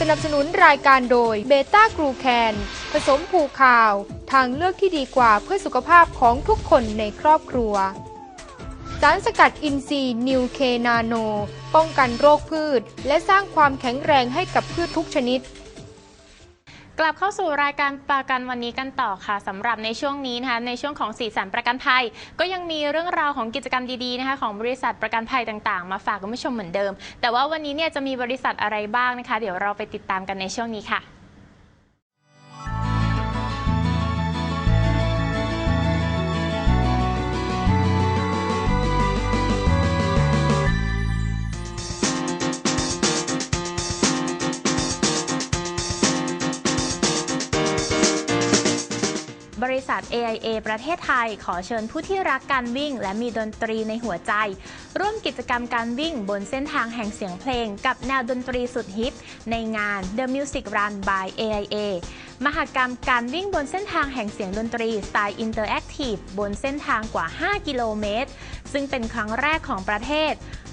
สนับสนุนรายการโดยเบต้ากรูแคนผสมผูข่าว ทางเลือกที่ดีกว่าเพื่อสุขภาพของทุกคนในครอบครัว สารสกัดอินทรีย์นิวเคนาโน ป้องกันโรคพืช และสร้างความแข็งแรงให้กับพืชทุกชนิด กลับเข้าสู่รายการประกันวันนี้กันต่อค่ะสำหรับในช่วงนี้นะคะในช่วงของสีสันประกันภัย ก็ยังมีเรื่องราวของกิจกรรมดีๆนะคะของบริษัทประกันภัยต่างๆ มาฝากคุณผู้ชมเหมือนเดิม แต่ว่าวันนี้เนี่ยจะมีบริษัทอะไรบ้างนะคะ เดี๋ยวเราไปติดตามกันในช่วงนี้ค่ะ ริษัท AIA ประเทศไทย ขอเชิญผู้ที่รักการวิ่ง และมีดนตรีในหัวใจ ร่วมกิจกรรมการวิ่งบนเส้นทางแห่งเสียงเพลง กับแนวดนตรีสุดฮิต ในงาน The Music Run by AIA มหกรรมการวิ่งบนเส้นทางแห่งเสียงดนตรีสไตล์อินเตอร์แอคทีฟบนเส้นทางกว่า 5 กิโลเมตร ซึ่งเป็นครั้งแรกของประเทศ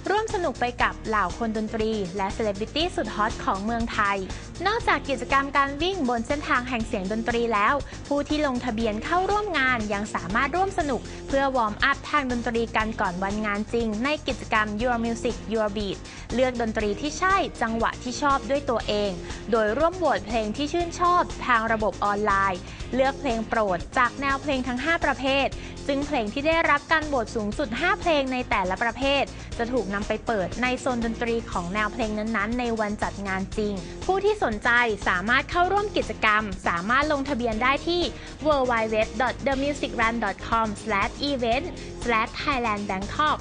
ร่วมสนุกไปกับเหล่าคนดนตรี และเซเลบริตี้สุดฮอตของเมืองไทย นอกจากกิจกรรมการวิ่งบนเส้นทางแห่งเสียงดนตรีแล้ว ผู้ที่ลงทะเบียนเข้าร่วมงานยังสามารถร่วมสนุก เพื่อวอร์มอัพทางดนตรีกันก่อนวันงานจริง ในกิจกรรม Your Music Your Beat เลือกดนตรีที่ใช่จังหวะที่ชอบด้วยตัวเอง โดยร่วมโหวตเพลงที่ชื่นชอบทางระบบออนไลน์ เลือกเพลงโปรดจากแนวเพลงทั้ง 5 ประเภท ซึ่งเพลงที่ได้รับการโหวตสูงสุด 5 เพลงในแต่ละประเภท จะถูกนำไปเปิดในโซนดนตรีของแนวเพลงนั้นๆ ในวันจัดงานจริง ผู้ที่สนนใจสามารถเข้าร่วมกิจกรรม สามารถลงทะเบียนได้ที่ www.themusicrun.com/event/thailandbangkok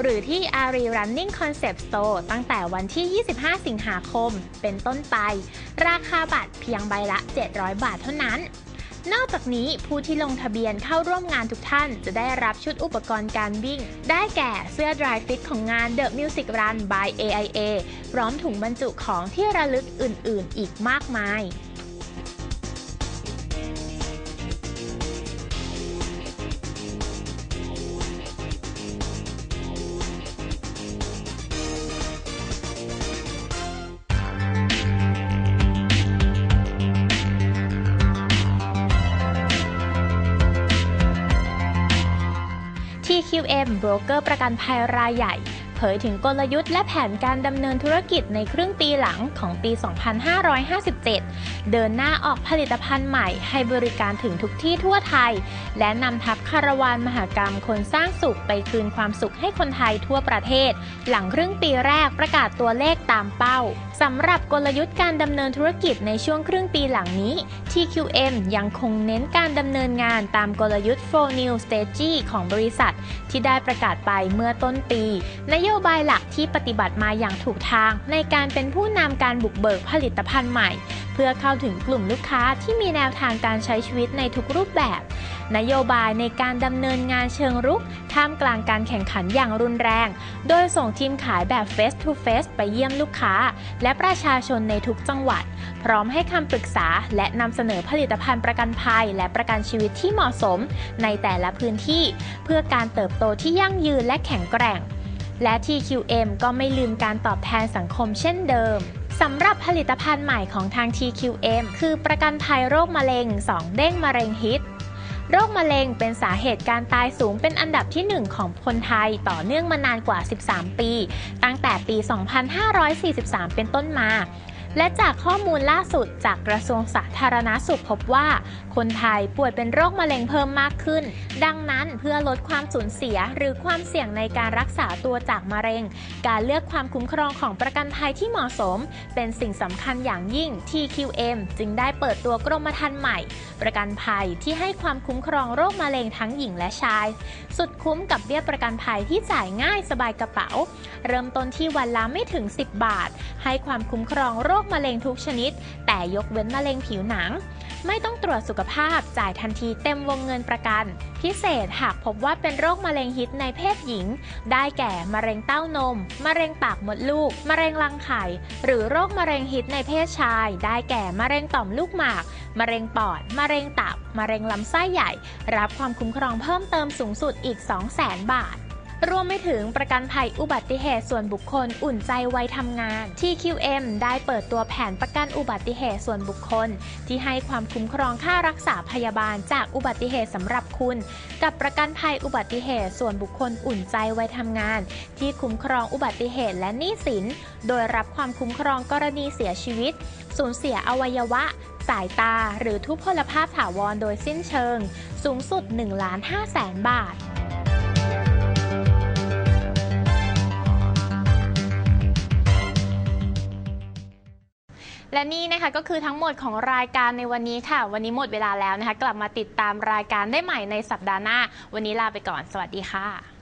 หรือที่ Ari Running Concept Store ตั้งแต่วันที่ 25 สิงหาคม เป็นต้นไป ราคาบัตรเพียงใบละ 700 บาทเท่านั้น นอกจากนี้ผู้ที่ลงทะเบียนเข้าร่วมงานทุกท่าน จะได้รับชุดอุปกรณ์การวิ่ง ได้แก่เสื้อ Dry Fit ของงาน The Music Run by AIA พร้อมถุงบรรจุของที่ระลึกอื่น ๆ อีกมากมาย TQM โบรกเกอร์ประกันภัยรายใหญ่ เผยถึงกลยุทธ์และแผนการดำเนินธุรกิจในครึ่งปีหลังของปี 2557 เดินหน้าออกผลิตภัณฑ์ใหม่ให้บริการถึงทุกที่ทั่วไทย และนำทัพคาราวานมหากรรมคนสร้างสุขไปคืนความสุขให้คนไทยทั่วประเทศ หลังครึ่งปีแรกประกาศตัวเลขตามเป้าสำหรับกลยุทธ์การดำเนินธุรกิจในช่วงครึ่งปีหลังนี้ TQM ยังคงเน้นการดำเนินงานตามกลยุทธ์4 New Stage ของบริษัท ที่ได้ประกาศไปเมื่อต้นปี นโยบายหลักที่ปฏิบัติมาอย่างถูกทาง ในการเป็นผู้นำการบุกเบิกผลิตภัณฑ์ใหม่ เพื่อเข้าถึงกลุ่มลูกค้าที่มีแนวทางการใช้ชีวิตในทุกรูปแบบ นโยบายในการดำเนินงานเชิงรุก ท่ามกลางการแข่งขันอย่างรุนแรง โดยส่งทีมขายแบบ Face to Face ไปเยี่ยมลูกค้า และประชาชนในทุกจังหวัด พร้อมให้คำปรึกษา และนำเสนอผลิตภัณฑ์ประกันภัย และประกันชีวิตที่เหมาะสม ในแต่ละพื้นที่ เพื่อการเติบโตที่ยั่งยืนและแข็งแกร่ง และ TQM ก็ไม่ลืมการตอบแทนสังคมเช่นเดิมสำหรับผลิตภัณฑ์ใหม่ของทาง TQM คือประกันภัยโรคมะเร็ง 2 เด้งมะเร็งฮิต โรคมะเร็งเป็นสาเหตุการตายสูงเป็นอันดับที่ 1 ของคนไทยต่อเนื่องมานานกว่า 13 ปี ตั้งแต่ปี 2543 เป็นต้นมา และจากข้อมูลล่าสุดจากกระทรวงสาธารณาสุขพบว่า คนไทยป่วยเป็นโรคมะเร็งเพิ่มมากขึ้น ดังนั้นเพื่อลดความสูญเสียหรือความเสี่ยงในการรักษาตัวจากมะเร็ง การเลือกความคุ้มครองของประกันภัยที่เหมาะสม เป็นสิ่งสำคัญอย่างยิ่ง TQM จึงได้เปิดตัวกรมธรรม์ใหม่ ประกันภัยที่ให้ความคุ้มครองโรคมะเร็งทั้งหญิงและชาย สุดคุ้มกับเบี้ยประกันภัยที่จ่ายง่ายสบายกระเป๋า เริ่มต้นที่วันละไม่ถึง 10 บาท ให้ความคุ้มครองโรคคมะเร็งทุกชนิด แต่ยกเว้นมะเร็งผิวหนัง ไม่ต้องตรวจสุขภาพจ่ายทันทีเต็มวงเงินประกัน พิเศษหากพบว่าเป็นโรคมะเร็งฮิตในเพศหญิง ได้แก่มะเร็งเต้านม มะเร็งปากมดลูก มะเร็งรังไข่ หรือโรคมะเร็งฮิตในเพศชาย ได้แก่มะเร็งต่อมลูกหมาก มะเร็งปอด มะเร็งตับ มะเร็งลำไส้ใหญ่ รับความคุ้มครองเพิ่มเติมสูงสุดอีก 200,000 บาท รวมไปถึงประกันภัยอุบัติเหตุส่วนบุคคลอุ่นใจวัยทำงาน TQM ได้เปิดตัวแผนประกันอุบัติเหตุส่วนบุคคล ที่ให้ความคุ้มครองค่ารักษาพยาบาลจากอุบัติเหตุสำหรับคุณ กับประกันภัยอุบัติเหตุส่วนบุคคลอุ่นใจวัยทำงาน ที่คุ้มครองอุบัติเหตุและหนี้สิน โดยรับความคุ้มครองกรณีเสียชีวิต สูญเสียอวัยวะสายตาหรือทุพพลภาพถาวรโดยสิ้นเชิง สูงสุด1ล้าน5แสนบาท และนี่นะคะก็คือทั้งหมดของรายการในวันนี้ค่ะ วันนี้หมดเวลาแล้วนะคะ กลับมาติดตามรายการได้ใหม่ในสัปดาห์หน้า วันนี้ลาไปก่อน สวัสดีค่ะ